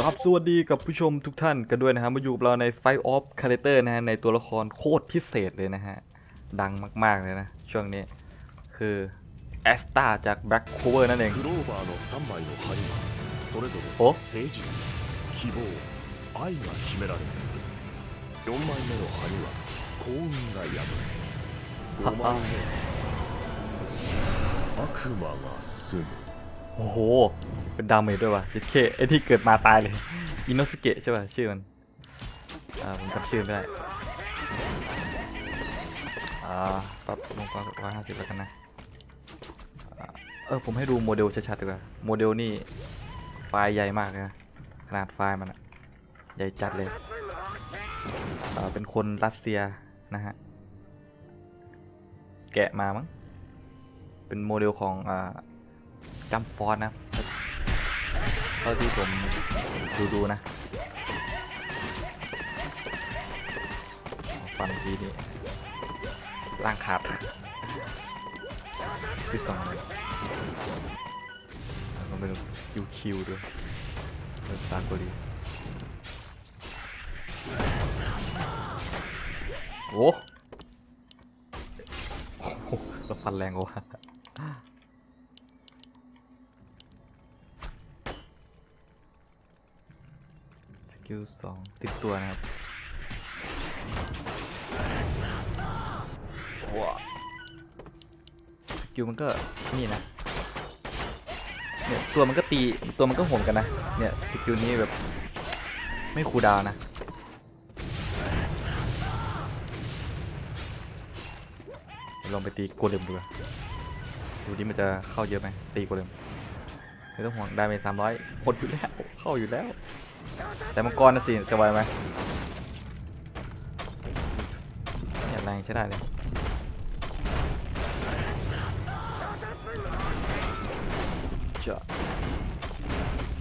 ครับสวัสดีกับผู้ชมทุกท่านกันด้วยนะครับมาอยู่กับเราใน Fight of c a r a c t e r นะฮะในตัวละครโคตรพิเศษเลยนะฮะ ดังมาก ๆ เลยนะ ช่วงนี้คือแอสตาจาก Black Cover นั่นเอง クローバーの3枚の針はそれぞれお誠実希望愛が秘められている4枚目の針は幸運が宿る5枚目は悪魔が住む โ อ้โห เป็นดาเมจด้วยว่ะเจ็ดเคไอที่เกิดมาตายเลยอินโนสเกะใช่ป่ะชื่อมันอ่าผมจำชื่อไม่ได้อ่าปรับลงกว่าร้อยห้าสิบแล้วกันนะเออผมให้ดูโมเดลชัดๆดีกว่าโมเดลนี่ไฟล์ใหญ่มากนะขนาดไฟล์มันอะใหญ่จัดเลยอ่าเป็นคนรัสเซียนะฮะแกะมามั้งเป็นโมเดลของอ่า จัมฟอร์นะเท่าที่ผมดูดูนะฟันทีนี่ร่างขาดที่สองเลยแล้วก็เป็นคิวคิวด้วยเป็นซาโกรีโอ้โอ้โหแล้วฟันแรงกว่า สกิลสองติดตัวนะครับว้าสกิลมันก็นี่นะเนี่ยตัวมันก็ตีตัวมันก็โหมกันนะเนี่ยสกิลนี้แบบไม่คูดาวนะลองไปตีโกเลมดูดูดิมันจะเข้าเยอะไหมตีโกเลมไม่ต้องห่วงได้ไปสามร้อยหดอยู่แล้วเข้าอยู่แล้ว แต่มังกรนะสิจะไหวไหมเนี่ยแรงใช้ได้เลยจะ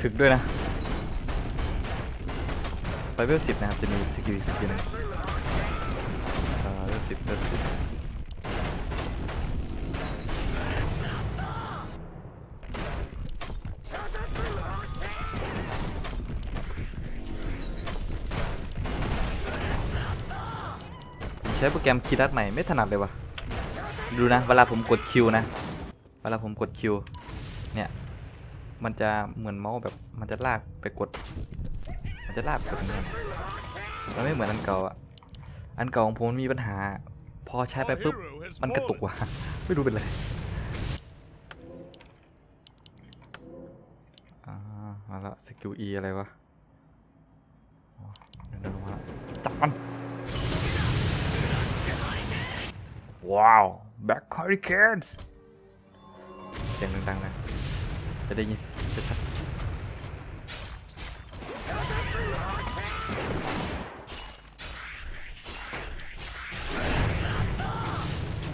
ถึกด้วยนะไปเวลสิบนะครับ จะมีสกิลอีกสกิลหนึงอ่าเวลสิบเวลสิบ ใช้โปรแกรมคีย์รัดใหม่ไม่ถนัดเลยวะดูนะ เวลาผมกดคิวนะ เวลาผมกดคิวเนี่ย มันจะเหมือนเมาส์แบบมันจะลากไปกด มันจะลากไปกดเงี้ยมันไม่เหมือนอันเก่าอะอันเก่าของผมมันมีปัญหา พอใช้ไปปุ๊บ มันกระตุกว่ะ ไม่รู้เป็นไรอ่ามาแล้วสกิล E อะไรวะเดินลงมาจับมัน ว้าว Back Hurricanes เสียงดังๆนะ จะได้ยินชัด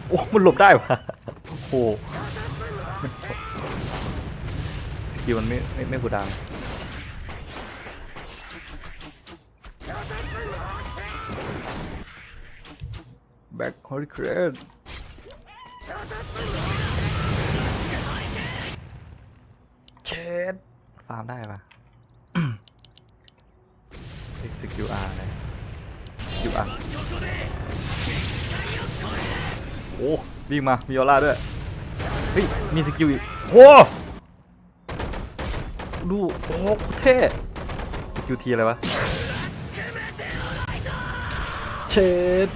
โอ้มันหลบได้วะโอ้โหสกิลมันไม่ไม่ไม่กูดัง Back Hurricane เชดฟาร์มได้ปะสกิลอาร์เลยสกิลอาร์โอ้วิ่งมา มีออร่าด้วย เฮ้ย มีสกิลอีกโอ้ดู โอ้โหโคตรเท่สกิลทีอะไรวะ เชด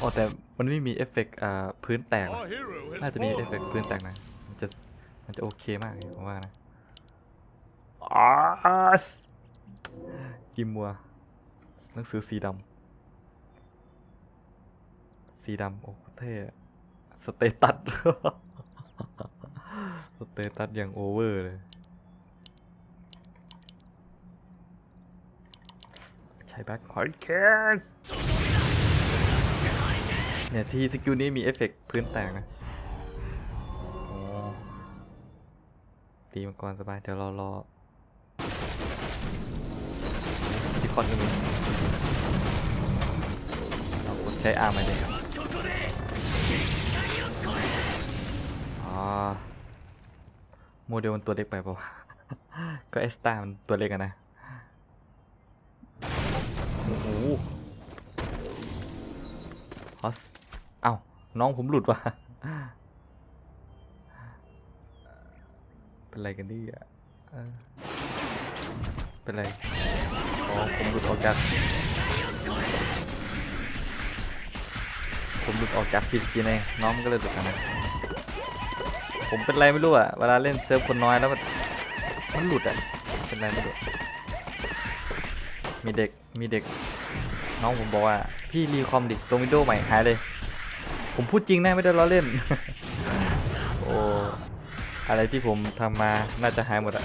อ๋อแต่มันไม่มีเอฟเฟกต์อ่าพื้นแตก Our hero has น่าจะมีเอฟเฟก fallen. ต์พื้นแตกนะมันจะมันจะโอเคมากเลยผมว่านะอาสกิมมัวหนังสือสีดำสีดำโอ้เท่อะสเตตัสสเตตัสอย่างโอเวอร์เลยใช้แบ็คฮอริเคน เนี่ยที่สกิลนี้มีเอฟเฟกต์พื้นแตกนะตีมังกรสบาย เดี๋ยวเรารอที่คอนก็มีเราใช้อาร์มาเลยอ๋อโมเดลมันตัวเล็กไปเปล่าวะก็เอสตามันตัวเล็กอะนะ โอ้โหฮอส น้องผมหลุดว่ะ เป็นไรกันนี่อะเป็นไรอ๋อผมหลุดออกจาก ผมหลุดออกจากพีจีเองน้องก็เลยหลุดกันนะผมเป็นไรไม่รู้อะ เวลาเล่นเซิร์ฟคนน้อยแล้วมันมันหลุดอะ เป็นไรไม่รู้ มีเด็ก มีเด็ก น้องผมบอกว่า พี่รีคอมดิตัววินโดว์ใหม่หายเลย ผมพูดจริงนะไม่ได้ล้อเล่น โอ้อะไรที่ผมทำมาน่าจะหายหมดอะ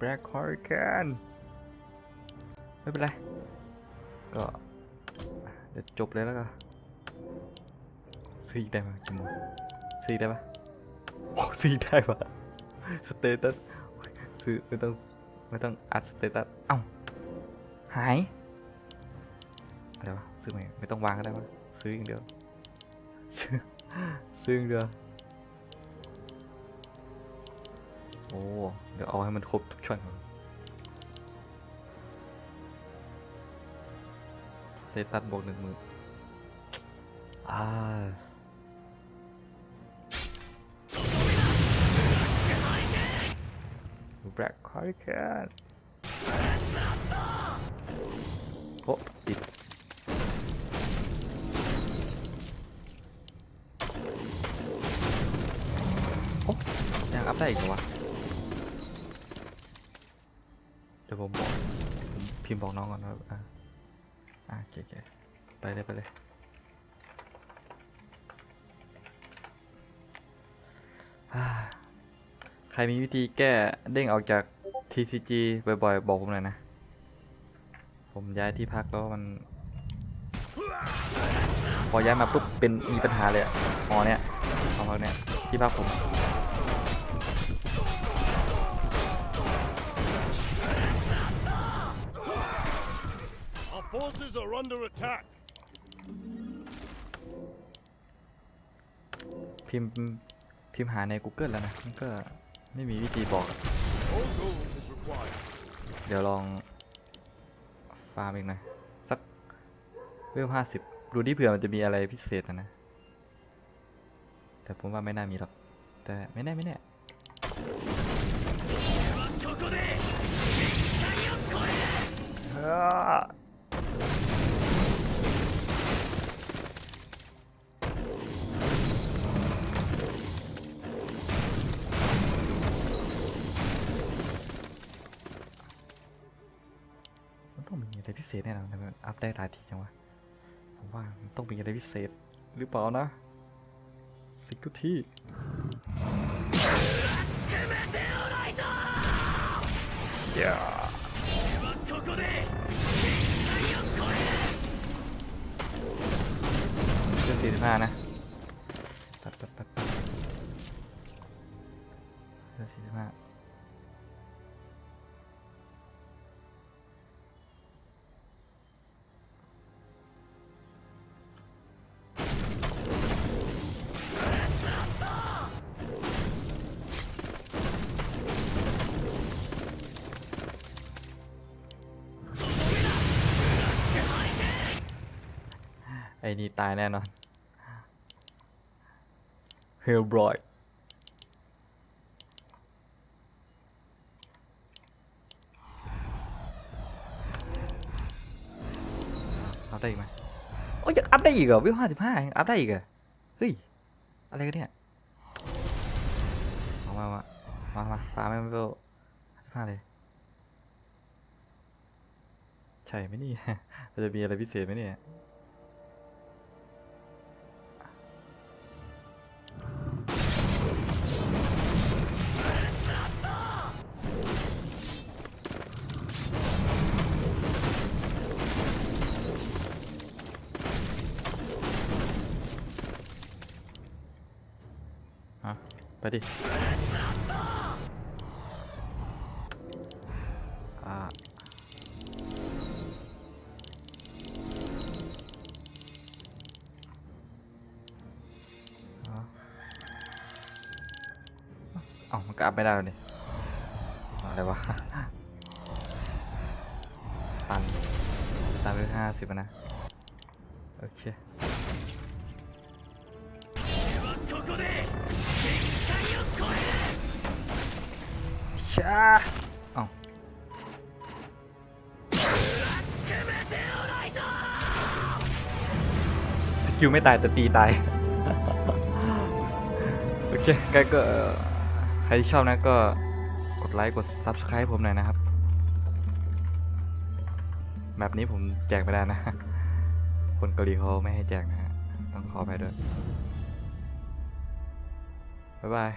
Black Hurricane ไม่เป็นไร ก็เดี๋ยวจบเลยแล้วก็ซีได้ไหมกี่โมงซื้ออีกได้ปะโอ้ซีได้ปะสเตตัสซื้อไม่ต้อง ไม่ต้องอัดสเตตัส เอ้า หายอะไรวะซื้อใหม่ไม่ต้องวางก็ได้วะซื้ออย่างเดียว ซื้อซื้ออย่างเดียวโอ้เดี๋ยวเอาให้มันครบทุกช่องก่อนเตตัสบวกหนึ่งหมืออ่าแบล็คคอร์แคน ได้อีกเหรอวะ เดี๋ยวผมบอกผมพิมพ์บอกน้องก่อนว่าอะอะโอเคโอเคไปเลยไปเลย ใครมีวิธีแก้เด้งออกจาก TCG บ่อยๆ บอกผมหน่อยนะ ผมย้ายที่พักแล้วมัน พอย้ายมาปุ๊บเป็นมีปัญหาเลยอะหอเนี้ยหอเนี้ยที่พักผม forces are under attack. พิมพ์พิมพ์หาใน Google แล้วนะมันก็ไม่มีวิธีบอก All gold is required. เดี๋ยวลองฟาร์มอีกหน่อยสักเวลห้าสิบดูที่เผื่อมันจะมีอะไรพิเศษนะนะ แต่ผมว่าไม่น่ามีหรอก แต่ไม่แน่ไม่แน่อ่า มีอะไรพิเศษแน่นอนทำไมมันอัพได้หลายทีจังวะ ผมว่ามันต้องมีอะไรพิเศษหรือเปล่านะ สิกทุกที่อย่าเรื่องสี่สิบห้านะ อ้นี่ตายแน่นอนเฮลบรอยอัพได้อีกไหมโอ้ยยังอัพได้อีกเหรอวิวห้าสิบห้ายังอัพได้อีกเหรอเฮ้ยอะไรกันเนี่ยเอามามามามาปาไม่ไม่เวลห้าสิบห้าเลยใช่ไหมนี่ จะมีอะไรพิเศษไหมเนี่ย ดิ อ่า เอ้ามันก็อัพไม่ได้แล้วนี่อะไรวะ ตัน ตันไปห้าสิบนะ โอเค ช้าเอ้าสกิลไม่ตายแต่ตีตาย โอเคก็ก็เอ่อใครที่ชอบนะก็กดไลค์กด Subscribe ผมหน่อยนะครับ แบบนี้ผมแจกไม่ได้นะ คนเกาหลีเขาไม่ให้แจกนะฮะ ต้องขอไปด้วย บ๊ายบาย